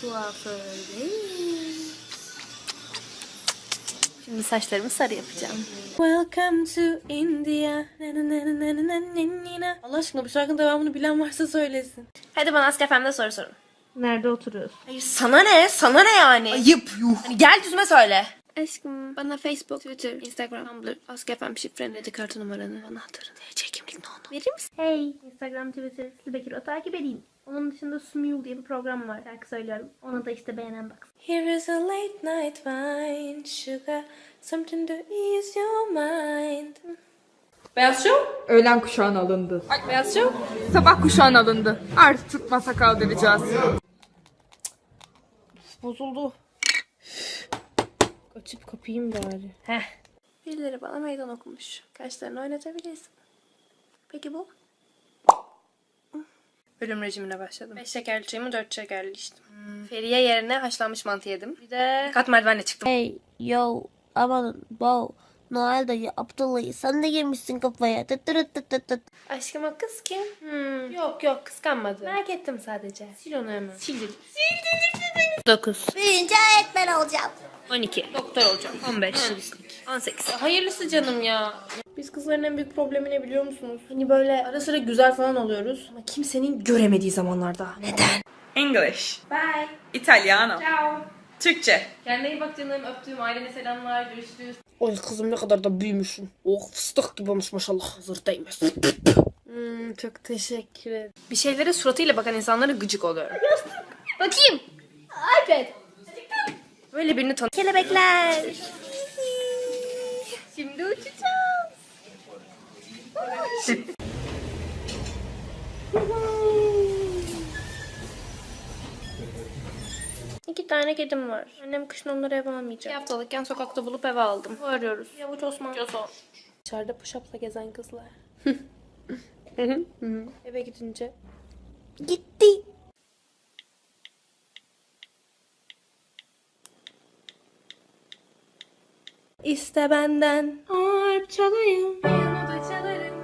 kuafördeyim. Şimdi saçlarımı sarı yapacağım. Welcome to India. Allah aşkına bu şarkının devamını bilen varsa söylesin. Hadi bana Ask FM'de soru sorun. Nerede oturuyorsun? Hayır sana ne? Sana ne yani? Ayıp yuh. Hani gel yüzüme söyle. Aşkım bana Facebook, Twitter, Instagram, Tumblr, Ask FM şifreni, kredi kartı numaranı, anahtarını, TC kimlik ne onu verir misin? Hey, Instagram, Twitter, Sibekir o takip edeyim. Onun dışında Smule diye bir program var. Şarkı söylüyorum. Ona da işte beğenen baksın. Here is a late night wine, sugar, something to ease your mind. Beyaz şov? Öğlen kuşağına alındı. Ay beyaz şov. Sabah kuşağına alındı. Artık tutmasa kaldıracağız. Bozuldu. Açıp kapayım bari. Heh. Birileri bana meydan okumuş. Kaşlarını oynatabilirsin. Peki bu? Bölüm rejimine başladım. 5 şekerli çayımı 4 şekerli içtim. Hmm. Feriye yerine haşlanmış mantı yedim. Bir de kat merdivenle çıktım. Hey yo amanın wow Noel dayı Abdullah'ı sen de girmişsin kafaya. Tıt tırıt tıt tıt tıt. Aşkım o kız kim? Hmm. Yok yok kıskanmadı. Merak ettim sadece. Sil onu hemen. Sildim. Sildim. 9. Büyüyünce öğretmen olacağım. 12. Doktor olacağım. 15. 18. Hayırlısı canım ya. Biz kızların en büyük problemi ne biliyor musunuz? Hani böyle ara sıra güzel falan oluyoruz. Ama kimsenin göremediği zamanlarda. Neden? English. Bye. Italiano. Ciao. Türkçe. Kendine iyi bak canım. Öptüğüm ailene selamlar. Görüşürüz. Oy kızım ne kadar da büyümüşsün. Oh fıstık gibi olmuş maşallah. Hazır değmez. Hmm, çok teşekkür ederim. Bir şeylere suratıyla bakan insanlara gıcık oluyorum. Bakayım. iPad. Böyle birini tanı. Kelebekler. Şimdi uçacağız. İki tane kedim var. Annem kışın onları eve almayacak. Bir haftalıkken sokakta bulup eve aldım. Bu arıyoruz. Yavuç Osman. Coso. Dışarıda push-up'la gezen kızlar. eve gidince. Gitti. İste benden harp çalayım. Piyano da çalarım.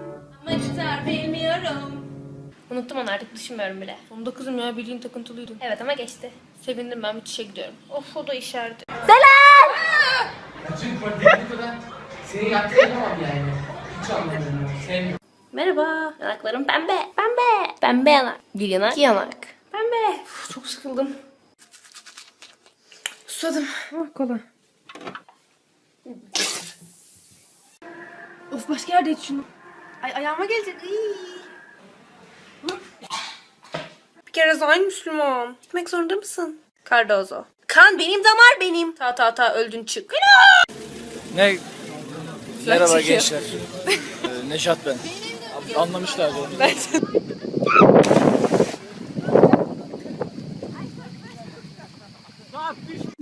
Ama gitar bilmiyorum. Unuttum onu artık düşünmüyorum bile. Sonunda kızım ya bildiğin takıntılıydın. Evet ama geçti. Sevindim ben müthişe gidiyorum. Of o da işerdi. Seni yaklayamam yani. Hiç anlamıyorum. Sen Merhaba. Yanaklarım pembe. Pembe. Pembe yanak. Bir yanak. iki yanak. Pembe. Uf, çok sıkıldım. Susadım. Ah kola. Of başka yerde iç şunu. Ay ayağıma gelecek. Iy. Bir kere Zayn Müslüman. Gitmek zorunda mısın? Cardozo. Kan benim damar benim. Ta ta ta öldün çık. Ne? Merhaba çekiyor. gençler. Ee, Neşat ben. Anlamışlardı onu.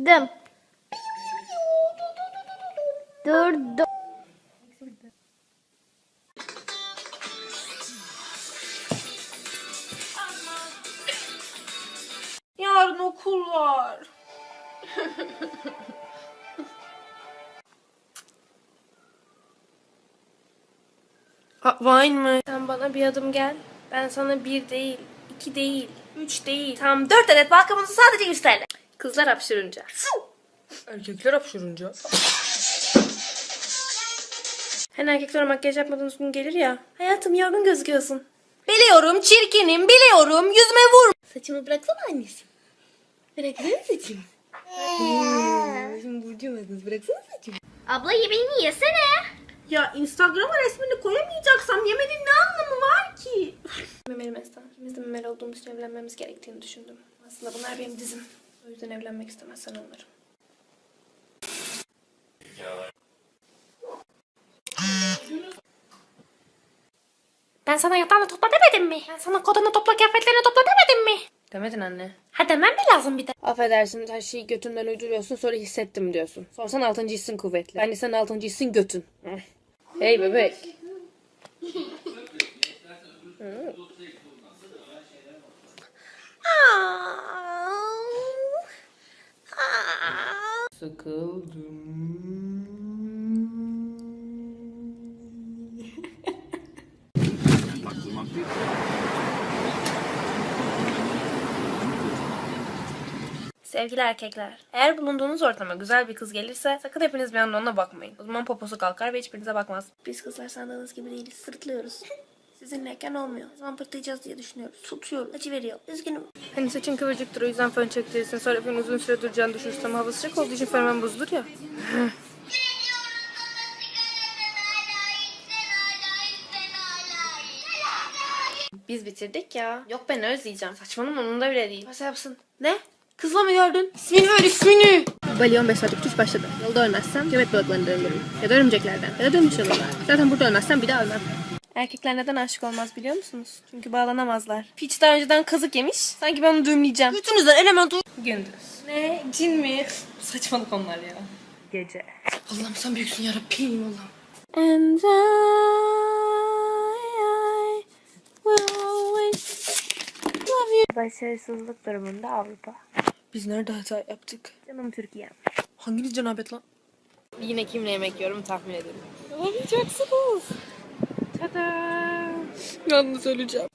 Dım. Dur A, Vine mı? Sen bana bir adım gel. Ben sana bir değil, iki değil, üç değil. Tam dört adet balkamuzu sadece 100 TL. Kızlar hapşırınca. Erkekler hapşırınca. Hani erkekler makyaj yapmadığınız gün gelir ya. Hayatım yorgun gözüküyorsun. Biliyorum çirkinim biliyorum yüzüme vur. Saçımı bıraksana annesi. Bıraksana saçımı. Şimdi burcum kız bıraksana saçımı. Abla yemeğini yesene. Ya Instagram'a resmini koyamayacaksam yemenin ne anlamı var ki? Memeli Mestan. İkimiz de memeli olduğumuz için evlenmemiz gerektiğini düşündüm. Aslında bunlar benim dizim. O yüzden evlenmek istemezsen anlarım. Ben sana yatağını topla demedim mi? Ben sana kodanı topla kıyafetlerini topla demedim mi? Demedin anne. Ha demem mi lazım bir de? Affedersin her şeyi götünden uyduruyorsun sonra hissettim diyorsun. Sorsan altıncı hissin kuvvetli. Ben de senin altıncı hissin götün. Hey bebek. Sıkıldım. Sevgili erkekler, eğer bulunduğunuz ortama güzel bir kız gelirse sakın hepiniz bir anda ona bakmayın. O zaman poposu kalkar ve hiçbirinize bakmaz. Biz kızlar sandığınız gibi değiliz. Sırtlıyoruz. Sizinleyken olmuyor. Ne zaman pırtlayacağız diye düşünüyoruz. Tutuyoruz. Acı veriyor. Üzgünüm. Hani saçın kıvırcıktır o yüzden fön çektirirsin. Sonra fön uzun süre duracağını düşünürsün ama hava sıcak olduğu için fön hemen bozulur ya. Biz bitirdik ya. Yok ben özleyeceğim. Saçmalama umurumda bile değil. Nasıl yapsın? Ne? Kızla mı gördün? İsmini ver ismini. Bali 15 saatlik uçuş başladı. Yolda ölmezsem köpek balıklarını ölürüm. Ya da örümceklerden. Ya da dönmüş yollar. Zaten burada ölmezsem bir daha ölmem. Erkekler neden aşık olmaz biliyor musunuz? Çünkü bağlanamazlar. Piç daha önceden kazık yemiş. Sanki ben onu düğümleyeceğim. Götünüzden element Gündüz. Ne? Cin mi? Saçmalık onlar ya. Gece. Allah'ım sen büyüksün yarabbim Allah'ım. And I, I will always love you. Başarısızlık durumunda Avrupa. Biz nerede hata yaptık? Canım Türkiye. Hanginiz cenabet lan? Yine kimle yemek yiyorum tahmin edin. Olamayacaksınız. Tada. Yalnız öleceğim.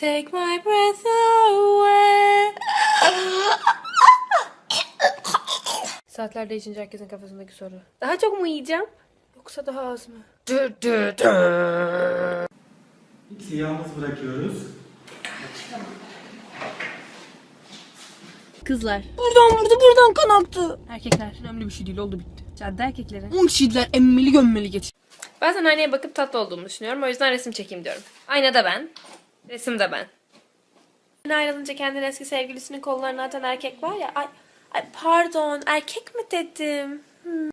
Take my breath away. Saatler değişince herkesin kafasındaki soru. Daha çok mu yiyeceğim? Yoksa daha az mı? İkisi yalnız bırakıyoruz. Kızlar. Buradan vurdu buradan kan aktı. Erkekler. Önemli bir şey değil oldu bitti. Cadde erkekleri. 10 kişiydiler emmeli gömmeli geç. Bazen aynaya bakıp tatlı olduğumu düşünüyorum. O yüzden resim çekeyim diyorum. Aynada ben. Resim de ben. Ayrılınca kendini eski sevgilisinin kollarına atan erkek var ya. Ay, ay pardon erkek mi dedim? Hmm.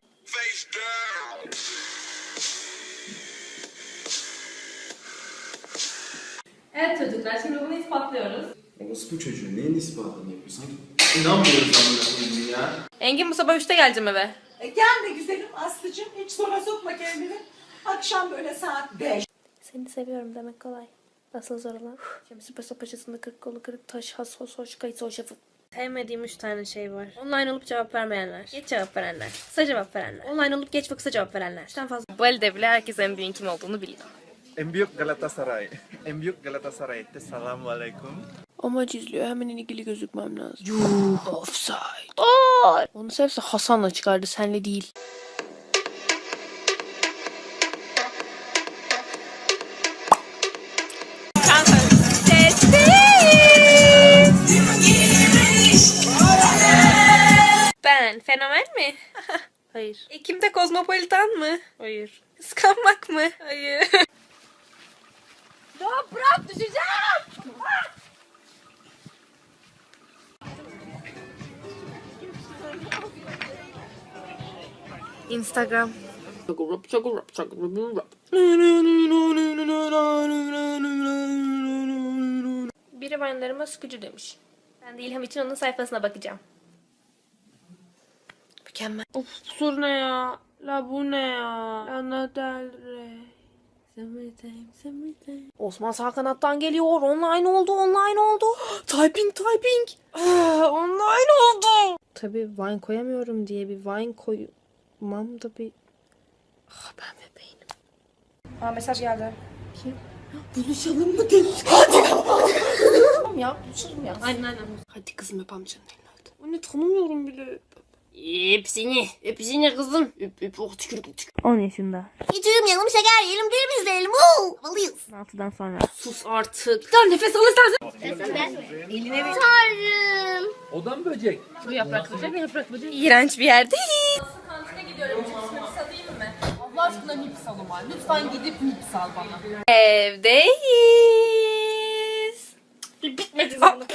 Evet çocuklar şimdi bunu ispatlıyoruz. Orası bu çocuğun neyin ispatını yapıyor? Sanki inanmıyoruz amına ya. Engin bu sabah 3'te geleceğim eve. E gelme güzelim Aslı'cığım. Hiç sonra sokma kendini. Akşam böyle saat 5. Seni seviyorum demek kolay. Nasıl zor olan? Şemsi Paşa paçasında kırk kolu kırık taş has hos hoş kayıt hoş yapıp. Sevmediğim üç tane şey var. Online olup cevap vermeyenler. Geç cevap verenler. Kısa cevap verenler. Online olup geç ve kısa cevap verenler. Üçten fazla. Bu elde bile herkes en büyüğün kim olduğunu biliyor. En büyük Galatasaray. En büyük Galatasaray. Selamun aleyküm. Amaç izliyor. Hemen ilgili gözükmem lazım. Yuh. Offside. Onu sevse Hasan'la çıkardı. Senle değil. Ben fenomen mi? Hayır. Ekim'de kozmopolitan mı? Hayır. Kıskanmak mı? Hayır. Ya bırak düşeceğim. Instagram. Biri Vine'larıma sıkıcı demiş. Ben de İlham için onun sayfasına bakacağım. Mükemmel. Of bu soru ne ya? La bu ne ya? Lana Del Rey. Summertime, summertime. Osman Salkanat'tan geliyor. Online oldu, online oldu. typing, typing. Ah, online oldu. Tabii Vine koyamıyorum diye bir Vine koymam da bir... Ah ben bebeğim. Aa mesaj geldi. Kim? Buluşalım mı demiş. Hadi. tamam ya buluşalım ya. Aynen aynen. Hadi kızım öp amcanın elini hadi. Anne tanımıyorum bile. Hepsini. Hepsini kızım. Öp öp. Oh tükürdüm tükürdüm. 10 yaşında. Hiç uyumayalım şeker yiyelim bir izleyelim. Woo! Havalıyız. 6'dan sonra. Sus artık. Bir tane nefes alırsan. Tanrım. Odan böcek. İğrenç bir yerdeyiz. Allah aşkına nips al ama. Lütfen gidip nips al bana. Evdeyiz. Bitmedi zaten.